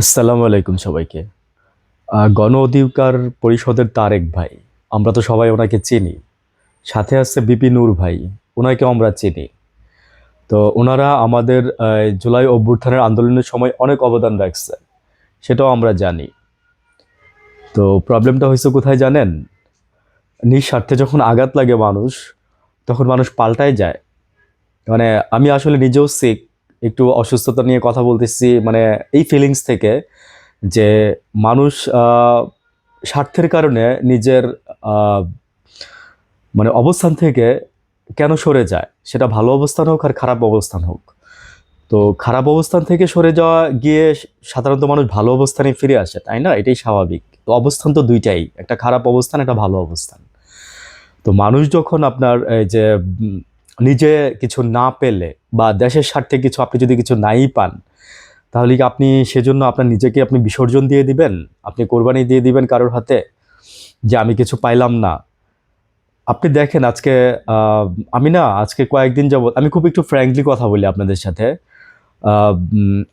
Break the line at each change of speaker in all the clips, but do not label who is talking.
আসসালামু আলাইকুম সবাইকে। গণ অধিকার পরিষদের তারেক ভাই, আমরা তো সবাই ওনাকে চিনি। সাথে আছে বিপি নূর ভাই ওনাকে আমরা চিনি। তো ওনারা আমাদের জুলাই অভ্যুত্থানের আন্দোলনের সময় অনেক অবদান রাখছে সেটাও আমরা জানি। তো প্রবলেমটা হয়েছে কোথায় জানেন? নিঃস্বার্থে যখন আঘাত লাগে মানুষ, তখন মানুষ পাল্টায় যায়। মানে আমি আসলে নিজেও সিক একটু অসুস্থতা নিয়ে কথা বলতেছি মানে এই ফিলিংস থেকে যে মানুষ স্বার্থের কারণে নিজের মানে অবস্থান থেকে কেন সরে যায়? সেটা ভালো অবস্থান হোক আর খারাপ অবস্থান হোক। তো খারাপ অবস্থান থেকে সরে যাওয়া গিয়ে সাধারণত মানুষ ভালো অবস্থানে ফিরে আসে, তাই না? এটাই স্বাভাবিক। তো অবস্থান তো দুইটাই, একটা খারাপ অবস্থান, একটা ভালো অবস্থান। তো মানুষ যখন আপনার এই যে নিজে কিছু না পেলে বা দেশের স্বার্থে কিছু আপনি যদি কিছু নাই পান, তাহলে কি আপনি সেজন্য আপনার নিজেকে আপনি বিসর্জন দিয়ে দিবেন? আপনি কোরবানি দিয়ে দিবেন কারোর হাতে যে আমি কিছু পাইলাম না। আপনি দেখেন আজকে আমি না আজকে কয়েকদিন যাবত আমি খুব একটু ফ্র্যাঙ্কলি কথা বলি আপনাদের সাথে।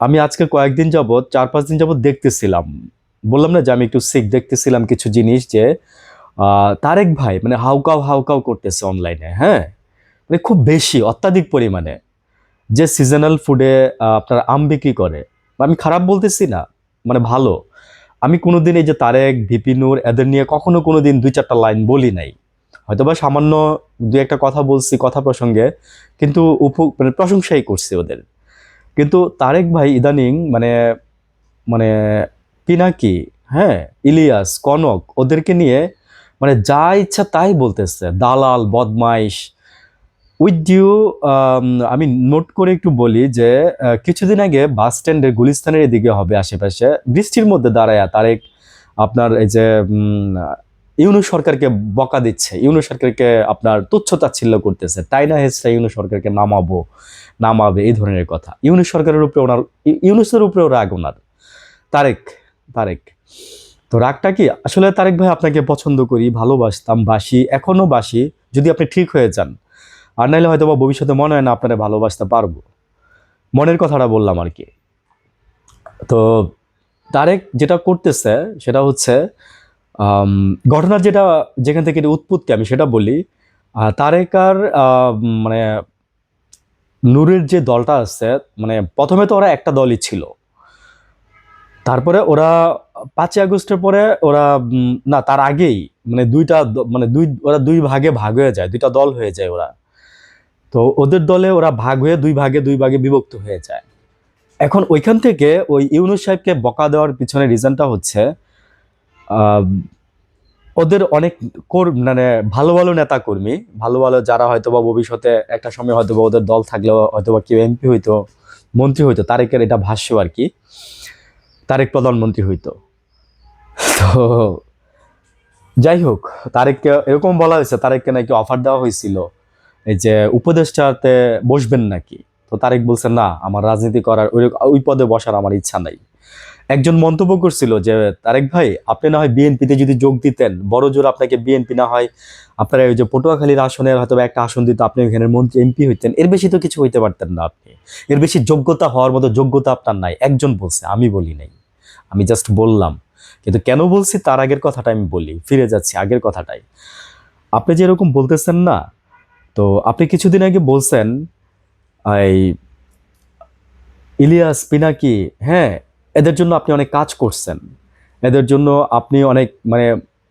আমি আজকে কয়েকদিন যাবত চার পাঁচ দিন যাবত দেখতেছিলাম। বললাম না যে আমি একটু সিক দেখতেছিলাম কিছু জিনিস যে তারেক ভাই মানে হাউকাও হাউকাও করতেছে অনলাইনে হ্যাঁ? মানে খুব বেশি, অত্যাধিক পরিমাণে। যে সিজনাল ফুডে আপনার আম বিক্রি করে। আমি খারাপ বলতেছি না মানে ভালো। আমি কোনোদিন এই যে তারেক ভিপিনুর এদের নিয়ে কখনো কোনো দিন দুই চারটা লাইন বলি নাই। হয়তোবা সামান্য দু একটা কথা বলছি কথা প্রসঙ্গে, কিন্তু উপ মানে প্রশংসাই করছি ওদের। কিন্তু তারেক ভাই ইদানিং মানে মানে পিনাকি হ্যাঁ ইলিয়াস, কনক, ওদেরকে নিয়ে মানে যা ইচ্ছা তাই বলতেছে। দালাল, বদমাইশ উইথ ডিউ আমি নোট করে একটু বলি যে কিছুদিন আগে বাস স্ট্যান্ডের গুলিস্তানের এদিকে হবে আশেপাশে। বৃষ্টির মধ্যে দাঁড়ায় তারেক আপনার এই যে ইউনু সরকারকে বকা দিচ্ছে। ইউনু সরকারকে আপনার তুচ্ছ তাচ্ছিল্য করতেছে। তাই না হেসরা ইউনু সরকারকে নামাবো, নামাবে? এই ধরনের কথা। ইউনু সরকারের উপরে ওনার ইউনুসের উপরেও রাগ ওনার। তারেক তারেক। তো রাগটা কি? আসলে তারেক ভাই আপনাকে পছন্দ করি, ভালোবাসতাম, বাসি, এখনও বাসি। যদি আপনি ঠিক হয়ে যান আর নাইলে হয়তো বা ভবিষ্যতে মনে হয় না আপনারা ভালোবাসতে পারব। মনের কথাটা বললাম আর কি। তো তারেক যেটা করতেছে সেটা হচ্ছে ঘটনার যেটা, যেখান থেকে উৎপত্তি আমি সেটা বলি তারেক আর মানে নূরের যে দলটা আছে মানে প্রথমে তো ওরা একটা দলই ছিল। তারপরে ওরা পাঁচই আগস্টের পরে ওরা না, তার আগেই মানে দুইটা মানে দুই, ওরা দুই ভাগে ভাগ হয়ে যায়, দুইটা দল হয়ে যায় ওরা। তো ওদের দলে ওরা ভাগ হয়ে দুই ভাগে দুই ভাগে বিভক্ত হয়ে যায়। এখন ওইখান থেকে ওই ইউনুস সাহেবকে বকা দেওয়ার পিছনে রিজনটা হচ্ছে ওদের অনেক কর মানে ভালো ভালো নেতা কর্মী ভালো ভালো যারা হয়তো বা ভবিষ্যতে একটা সময় হয়তো বা ওদের দল থাকলেও হয়তো বা কেউ এমপি হইতো, মন্ত্রী হইতো, তারেকের এটা ভাষ্য আর কি, তারেক প্রধানমন্ত্রী হইতো। তো যাই হোক, তারেককে এরকম বলা হয়েছে, তারেককে নাকি অফার দেওয়া হয়েছিল। এই যে উপদেষ্টাতে বসবেন নাকি? তো তারেক বলছে, না, আমার রাজনীতি করার ওই ওই পদে বসার আমার ইচ্ছা নাই। একজন মন্তব্য করছিল যে, তারেক ভাই, আপনি না হয় বিএনপিতে যদি যোগ দিতেন, বড় জোর আপনাকে বিএনপি না হয়, আপনার ওই যে পটুয়াখালীর আসনের হয়তো একটা আসন দিত, আপনি ওখানে মন্ত্রী, এমপি হইতেন, এর বেশি তো কিছু হইতে পারতেন না আপনি। এর বেশি যোগ্যতা হওয়ার মতো যোগ্যতা আপনার নাই। একজন বলছে, আমি বলি নাই। আমি জাস্ট বললাম। কিন্তু কেন বলছি? তার আগের কথাটা আমি বলি। ফিরে যাচ্ছি আগের কথাটাই। আপনি যেরকম বলতেছেন না তো আপনি কিছুদিন আগে বলছেন, এই ইলিয়াস, পিনাকি হ্যাঁ এদের জন্য আপনি অনেক কাজ করছেন। এদের জন্য আপনি অনেক মানে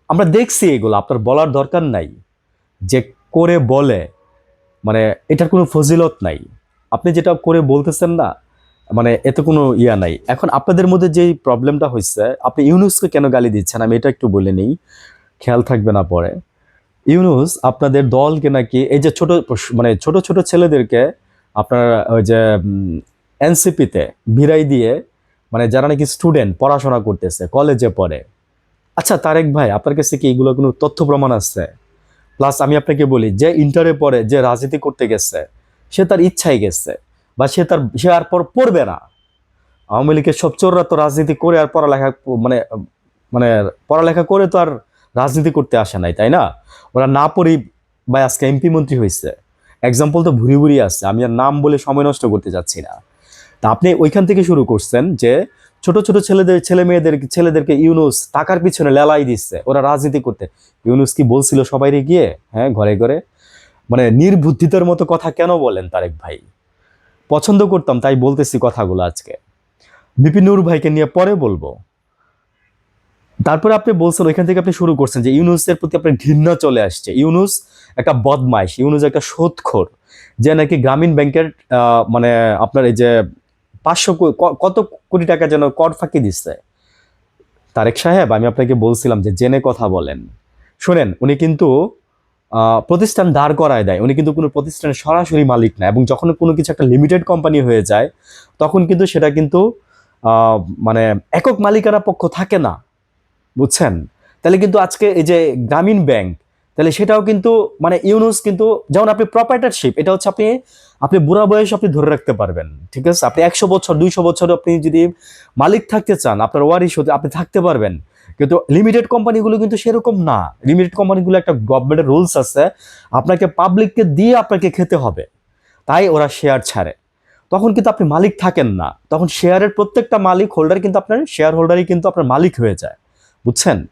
আমরা দেখছি এগুলো, আপনার বলার দরকার নাই। যে করে বলে মানে এটার কোনো ফজিলত নাই। আপনি যেটা করে বলতেছেন না মানে এতে কোনো ইয়া নাই। এখন আপনাদের মধ্যে যেই প্রবলেমটা হয়েছে আপনি ইউনুসকে কেন গালি দিচ্ছেন? আমি এটা একটু বলে নিই। খেয়াল থাকবে না পরে। ইউনুস আপনাদের দলকে নাকি, এই যে ছোট মানে ছোট ছোট ছেলেদেরকে আপনার ওই যে এনসিপিতে ভিড়াই দিয়ে মানে যারা নাকি স্টুডেন্ট, পড়াশোনা করতেছে, কলেজে পড়ে। আচ্ছা তারেক ভাই, আপনার কাছে কি এগুলো কোনো তথ্য প্রমাণ আছে? প্লাস আমি আপনাকে বলি, যে ইন্টারে পড়ে, যে রাজনীতি করতে গেছে, সে তার ইচ্ছাই গেছে, বা সে তার, সে আর পর, পড়বে না। আওয়ামী লীগের সব চোররা তো রাজনীতি করে আর পড়ালেখা মানে মানে পড়ালেখা করে তো আর রাজনীতি করতে আসে নাই, তাই না? ওরা না পড়েই বা আজকে এমপি মন্ত্রী হয়েছে। এক্সাম্পল তো ভুরি ভুরি আসছে আমি আর নাম বলে সময় নষ্ট করতে যাচ্ছি না। তা আপনি ওইখান থেকে শুরু করছেন যে ছোট ছোট ছেলেদের, ছেলে মেয়েদের, ছেলেদেরকে ইউনুস টাকার পিছনে লেলাই দিচ্ছে, ওরা রাজনীতি করতে। ইউনুস কি বলছিল সবাই গিয়ে? হ্যাঁ ঘরে ঘরে। মানে নির্বুদ্ধিতার মতো কথা কেন বলেন তারেক ভাই? পছন্দ করতাম, তাই বলতেছি কথাগুলো আজকে। বিপিন নূর ভাইকে নিয়ে পরে বলব। তারপরে আপনি বলছেন, ওইখান থেকে আপনি শুরু করছেন যে ইউনুসের প্রতি আপনার ঘৃণা চলে আসছে। ইউনুস একটা বদমাইশ, ইউনুস একটা সোদখোর যে নাকি গ্রামীণ ব্যাংকের মানে আপনার এই যে পাঁচশো কত কোটি টাকা যেন কর ফাঁকি দিচ্ছে। তারেক সাহেব, আমি আপনাকে বলছিলাম যে জেনে কথা বলেন। শোনেন, উনি কিন্তু প্রতিষ্ঠান দাঁড় করায় দেয়। উনি কিন্তু কোনো প্রতিষ্ঠানের সরাসরি মালিক না এবং যখন কোনো কিছু একটা লিমিটেড কোম্পানি হয়ে যায়, তখন কিন্তু সেটা কিন্তু মানে একক মালিকানা পক্ষ থাকে না। বুঝছেন? তাহলে কিন্তু আজকে এই যে গ্রামীণ ব্যাংক, তাহলে সেটাও কিন্তু মানে ইউনুস কিন্তু, যেমন আপনি প্রপার্টারশিপ এটা হচ্ছে আপনি আপনি বুড়া বয়স আপনি ধরে রাখতে পারবেন, ঠিক আছে? আপনি একশো বছর, দুইশো বছর আপনি যদি মালিক থাকতে চান, আপনার ওয়ারিশ হতে, আপনি থাকতে পারবেন। কিন্তু লিমিটেড কোম্পানিগুলো কিন্তু সেরকম না। লিমিটেড কোম্পানিগুলো একটা গভর্নমেন্টের রুলস আছে, আপনাকে পাবলিককে দিয়ে আপনাকে খেতে হবে। তাই ওরা শেয়ার ছাড়ে। তখন কিন্তু আপনি মালিক থাকেন না। তখন শেয়ারের প্রত্যেকটা মালিক হোল্ডার কিন্তু আপনার শেয়ার হোল্ডারই কিন্তু আপনার মালিক হয়ে যায়। বুঝছেন?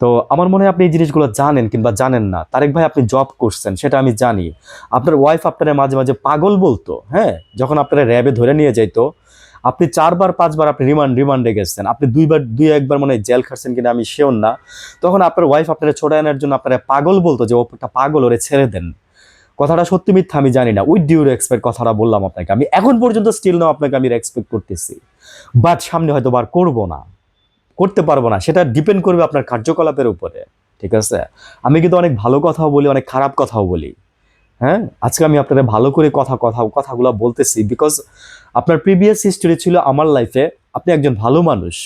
তো আমার মনে হয় আপনি এই জিনিসগুলো জানেন কিংবা জানেন না। তারেক ভাই, আপনি জব করছেন, সেটা আমি জানি। আপনার ওয়াইফ আপনার মাঝে মাঝে পাগল বলতো হ্যাঁ? যখন আপনারা র্যাবে ধরে নিয়ে যাইতো, আপনি চারবার, পাঁচবার আপনি রিমান্ড রিমান্ডে গেছেন। আপনি দুইবার, দুই, একবার মানে জেল খাটছেন কিনা আমি শিওর না। তখন আপনার ওয়াইফ আপনারা ছোড়ে আনার জন্য আপনারা পাগল বলতো যে ওটা পাগল, ওরে ছেড়ে দেন। কথাটা সত্যি মিথ্যা আমি জানি না। উইথ ডিউ রেসপেক্ট কথাটা বললাম আপনাকে। আমি এখন পর্যন্ত স্টিল নাও আপনাকে আমি রেসপেক্ট করতেছি। বাট সামনে হয়তো বার করব না। করতে পারব না, সেটা ডিপেন্ড করবে আপনার কার্যকলাপের উপরে, ঠিক আছে? আমি কিন্তু অনেক ভালো কথাও বলি, অনেক খারাপ কথাও বলি। হ্যাঁ? আজকে আমি আপনাদের ভালো করে কথা কথা, কথাগুলো বলতেছি বিকজ আপনার প্রিভিয়াস হিস্টোরি ছিল আমার লাইফে আপনি একজন ভালো মানুষ।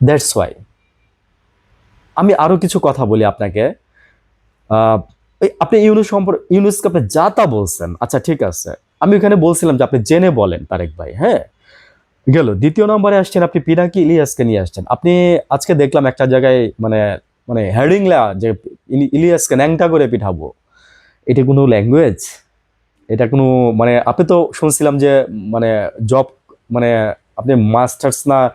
দ্যাটস ওয়াই আমি আরও কিছু কথা বলি আপনাকে। আপনি ইউনুস সম্পর্কে ইউনুসকে আপনি যা তা বলছেন আচ্ছা ঠিক আছে। আমি ওখানে বলছিলাম যে আপনি জেনে বলেন তারেক ভাই হ্যাঁ? গেল। দ্বিতীয় নম্বরে আসছেন আপনি পিনাকি ইলিয়াসকে নিয়ে আসছেন। আপনি আজকে দেখলাম একটা জায়গায় মানে মানে হেডিংলা যে ইলি- ইলিয়াসকে ন্যাংটা করে পিঠাবো। এটা কোনো ল্যাঙ্গুয়েজ? এটা কোনো মানে আপনি তো শুনছিলাম যে মানে জব মানে আপনি মাস্টার্স না,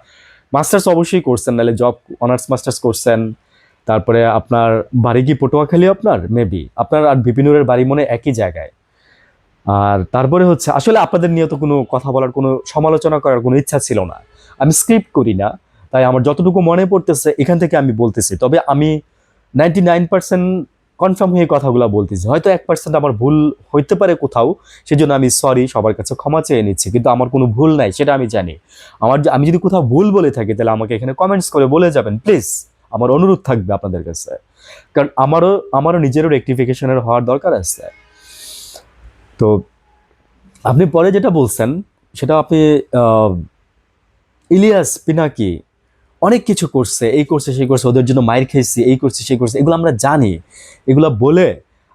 মাস্টার্স অবশ্যই করছেন, নাহলে জব, অনার্স, মাস্টার্স করছেন। তারপরে আপনার বাড়ি কি পটুয়াখালী আপনার? মেবি আপনার আর বিপিনুরের বাড়ি মনে একই জায়গায়। আর তারপরে হচ্ছে, আসলে আপনাদের নিয়ে তো কোনো কথা বলার, কোনো সমালোচনা করার কোনো ইচ্ছা ছিল না। আমি স্ক্রিপ্ট করি না, তাই আমার যতটুকু মনে পড়তেছে, এখান থেকে আমি বলতেছি। তবে আমি নাইনটি নাইন পার্সেন্ট কনফার্ম হয়ে কথাগুলো বলতেছি। হয়তো এক পার্সেন্ট আমার ভুল হইতে পারে কোথাও, সেজন্য আমি সরি সবার কাছে ক্ষমা চেয়ে নিচ্ছি, কিন্তু আমার কোনো ভুল নাই, সেটা আমি জানি। আমার আমি যদি কোথাও ভুল বলে থাকি, তাহলে আমাকে এখানে কমেন্টস করে বলে যাবেন প্লিজ আমার অনুরোধ থাকবে আপনাদের কাছে। কারণ আমারও আমারও নিজেরও রেক্টিফিকেশনের হওয়ার দরকার আছে। তো আপনি পরে যেটা বলছেন, সেটা আপনি ইলিয়াস পিনাকি অনেক কিছু করছে, এই করছে, সেই করছে, ওদের জন্য মায়ের খেয়েছি, এই করছে, সেই করছে, এগুলো আমরা জানি। এগুলো বলে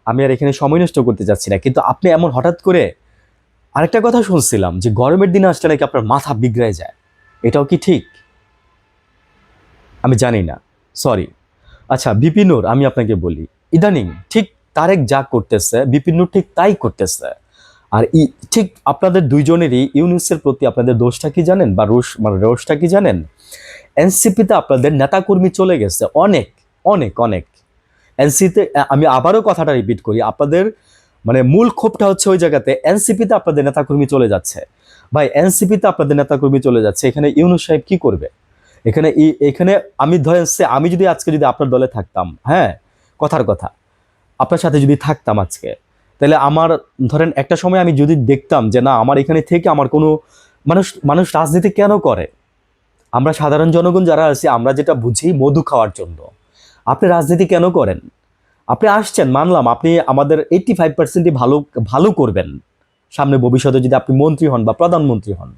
আমি আর এখানে সময় নষ্ট করতে চাচ্ছি না। কিন্তু আপনি এমন হঠাৎ করে আরেকটা কথা শুনছিলাম যে গরমের দিনে আসলে নাকি আপনার মাথা বিগড়ে যায়। এটাও কি ঠিক? আমি জানি না। সরি আচ্ছা বিপিনুর আমি আপনাকে বলি। ইদানিং ঠিক তারেক যা করতেছে বিপিনুর ঠিক তাই করতেছে। আর ই ঠিক আপনাদের দুইজনেরই ইউনুসের প্রতি আপনাদের দোষটা কি জানেন? বা রোষ মানে রোষটা কি জানেন? এনসিপিতে আপনাদের নেতাকর্মী চলে গেছে, অনেক অনেক অনেক। এনসিতে আমি আবারও কথাটা রিপিট করি, আপনাদের মানে মূল ক্ষোভটা হচ্ছে ওই জায়গাতে, এনসিপিতে আপনাদের নেতাকর্মী চলে যাচ্ছে। ভাই, এনসিপিতে আপনাদের নেতাকর্মী চলে যাচ্ছে, এখানে ইউনুস সাহেব কি করবে? এখানে এখানে আমি ধরেন আমি যদি আজকে যদি আপনার দলে থাকতাম হ্যাঁ কথার কথা আপনার সাথে যদি থাকতাম আজকে, তাহলে আমার, ধরেন একটা সময় আমি যদি দেখতাম যে না, আমার এখানে থেকে আমার কোনো মানুষ মানুষ রাজনীতি কেন করে? আমরা সাধারণ জনগণ যারা আছি, আমরা যেটা বুঝি মধু খাওয়ার জন্য। আপনি রাজনীতি কেন করেন? আপনি আসছেন, মানলাম, আপনি আমাদের এইটটি ফাইভ পার্সেন্টই ভালো ভালো করবেন। সামনে ভবিষ্যতে যদি আপনি মন্ত্রী হন বা প্রধানমন্ত্রী হন।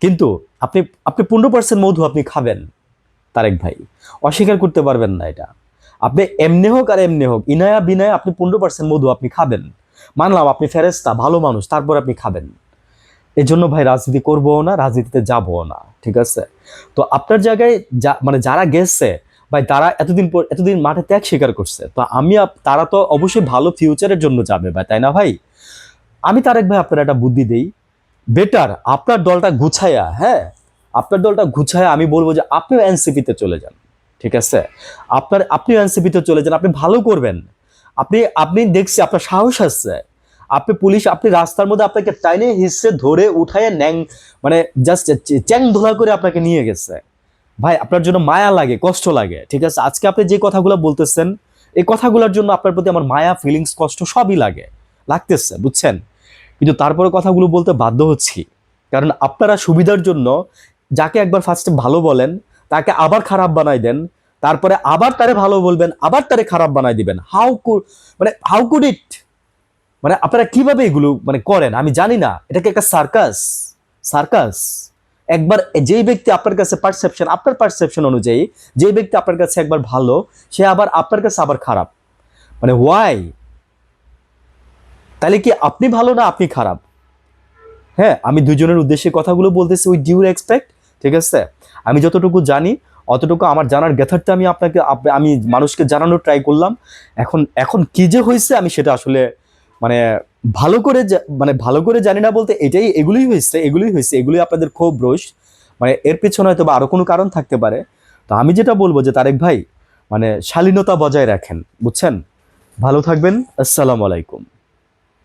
কিন্তু আপনি আপনি পনেরো পার্সেন্ট মধু আপনি খাবেন, তারেক ভাই। অস্বীকার করতে পারবেন না এটা। আপনি এমনি হোক আর এমনি হোক, ইনায়া বিনায়া আপনি পনেরো পার্সেন্ট মধু আপনি খাবেন। মানলাম আপনি ফেরেস্তা ভালো মানুষ, তারপর আপনি খাবেন। এই জন্য ভাই রাজনীতি করব না, রাজনীতিতে যাব না, ঠিক আছে? তো আপনার জায়গায় যা মানে যারা গেছে, ভাই তারা এতদিন পর, এতদিন মাঠে ত্যাগ স্বীকার করছে। তো আমি তারা তো অবশ্যই ভালো ফিউচারের জন্য যাবে ভাই, তাই না ভাই? আমি তারেক ভাই আপনার একটা বুদ্ধি দেই। বেটার আপনার দলটা গুছাইয়া হ্যাঁ? আপনার দলটা গুছায় আমি বলব যে আপনিও এনসিপিতে চলে যান। ঠিক আছে? আপনার আপনিও এনসিপিতে চলে যান, আপনি ভালো করবেন। আপনি আপনি দেখছি আপনার সাহস আছে। আপনি পুলিশ, আপনি রাস্তার মধ্যে আপনাকে টাইনে হিসে ধরে উঠায় ন্যাং মানে জাস্ট চ্যাং ধোলা করে আপনাকে নিয়ে গেছে। ভাই, আপনার জন্য মায়া লাগে, কষ্ট লাগে, ঠিক আছে? আজকে আপনি যে কথাগুলো বলতেছেন, এই কথাগুলোর জন্য আপনার প্রতি আমার মায়া ফিলিংস কষ্ট সবই লাগে, লাগতেছে, বুঝছেন? কিন্তু তারপরে কথাগুলো বলতে বাধ্য হচ্ছি। কারণ আপনারা সুবিধার জন্য, যাকে একবার ফার্স্টে ভালো বলেন তাকে আবার খারাপ বানাই দেন, তারপরে আবার তারে ভালো বলবেন, আবার তারে খারাপ বানাই দিবেন। হাউ কু মানে হাউ কুড ইট মানে আপনারা কীভাবে এগুলো মানে করেন? আমি জানি না। এটাকে একটা সার্কাস? সার্কাস? একবার যেই ব্যক্তি আপনার কাছে পারসেপশন আপনার পারসেপশন অনুযায়ী যে ব্যক্তি আপনার কাছে একবার ভালো, সে আবার আপনার কাছে আবার খারাপ। মানে ওয়াই তাহলে কি আপনি ভালো না আপনি খারাপ? হ্যাঁ আমি দুজনের উদ্দেশ্যে কথাগুলো বলতেছি উইথ ডিউ এক্সপেক্ট ঠিক আছে? আমি যতটুকু জানি, অতটুকু আমার জানার গ্যাথারটা আমি আপনাকে আমি মানুষকে জানানোর ট্রাই করলাম। এখন এখন কি যে হয়েছে আমি সেটা আসলে মানে ভালো করে মানে ভালো করে জানি না বলতে এটাই, এগুলোই হয়েছে এগুলোই হয়েছে এগুলোই আপনাদের ক্ষোভ রোষ। মানে এর পেছনে হয়তো বা আরও কোনো কারণ থাকতে পারে। তো আমি যেটা বলব যে তারেক ভাই মানে শালীনতা বজায় রাখেন, বুঝছেন? ভালো থাকবেন, আসসালামু আলাইকুম।